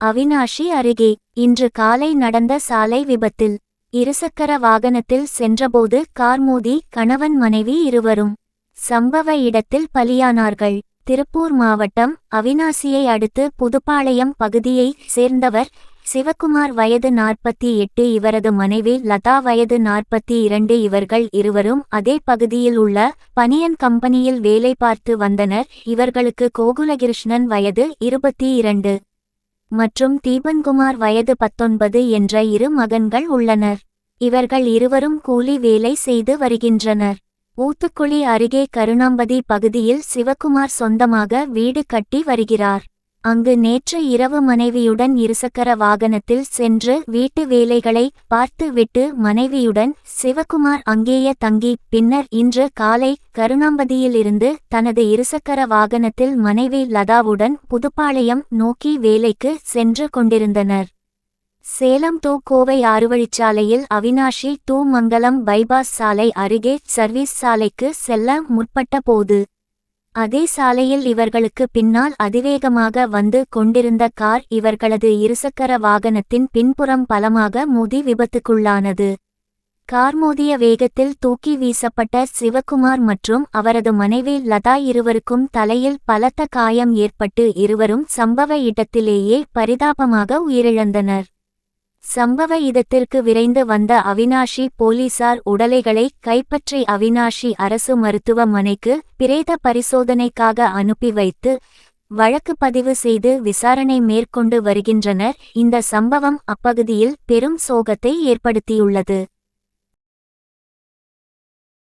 அவினாஷி அருகே இன்று காலை நடந்த சாலை விபத்தில் இருசக்கர வாகனத்தில் சென்றபோது கார் மோதி கணவன் மனைவி இருவரும் சம்பவ இடத்தில் பலியானார்கள். திருப்பூர் மாவட்டம் அவினாசியை அடுத்து புதுப்பாளையம் பகுதியைச் சேர்ந்தவர் சிவக்குமார் வயது நாற்பத்தி எட்டு இவரது மனைவி லதா வயது நாற்பத்தி இரண்டு இவர்கள் இருவரும் அதே பகுதியில் உள்ள பனியன் கம்பெனியில் வேலை பார்த்து வந்தனர். இவர்களுக்கு கோகுலகிருஷ்ணன் வயது இருபத்தி இரண்டு. மற்றும் தீபன்குமார் வயது பத்தொன்பது என்ற இரு மகன்கள் உள்ளனர். இவர்கள் இருவரும் கூலி வேலை செய்து வருகின்றனர். ஊத்துக்குளி அருகே கருணாம்பதி பகுதியில் சிவக்குமார் சொந்தமாக வீடு கட்டி வருகிறார். அங்கு நேற்று இரவு மனைவியுடன் இருசக்கர வாகனத்தில் சென்று வீட்டு வேலைகளை பார்த்துவிட்டு மனைவியுடன் சிவகுமார் அங்கேயே தங்கி பின்னர் இன்று காலை கருணாம்பதியிலிருந்து தனது இருசக்கர வாகனத்தில் மனைவி லதாவுடன் புதுப்பாளையம் நோக்கி வேலைக்கு சென்று கொண்டிருந்தனர். சேலம் டு கோவை ஆறுவழிச்சாலையில் அவினாஷி டு மங்கலம் பைபாஸ் சாலை அருகே சர்வீஸ் சாலைக்கு செல்ல முற்பட்ட போது அதே சாலையில் இவர்களுக்கு பின்னால் அதிவேகமாக வந்து கொண்டிருந்த கார் இவர்களது இருசக்கர வாகனத்தின் பின்புறம் பலமாக மோதி விபத்துக்குள்ளானது. கார் மோதிய வேகத்தில் தூக்கி வீசப்பட்ட சிவகுமார் மற்றும் அவரது மனைவி லதா இருவருக்கும் தலையில் பலத்த காயம் ஏற்பட்டு இருவரும் சம்பவ இடத்திலேயே பரிதாபமாக உயிரிழந்தனர். சம்பவ இடத்திற்கு விரைந்து வந்த அவினாஷி போலீசார் உடலைகளை கைப்பற்றி அவினாஷி அரசு மருத்துவமனைக்கு பிரேத பரிசோதனைக்காக அனுப்பி வைத்து வழக்கு பதிவு செய்து விசாரணை மேற்கொண்டு வருகின்றனர். இந்த சம்பவம் அப்பகுதியில் பெரும் சோகத்தை ஏற்படுத்தியுள்ளது.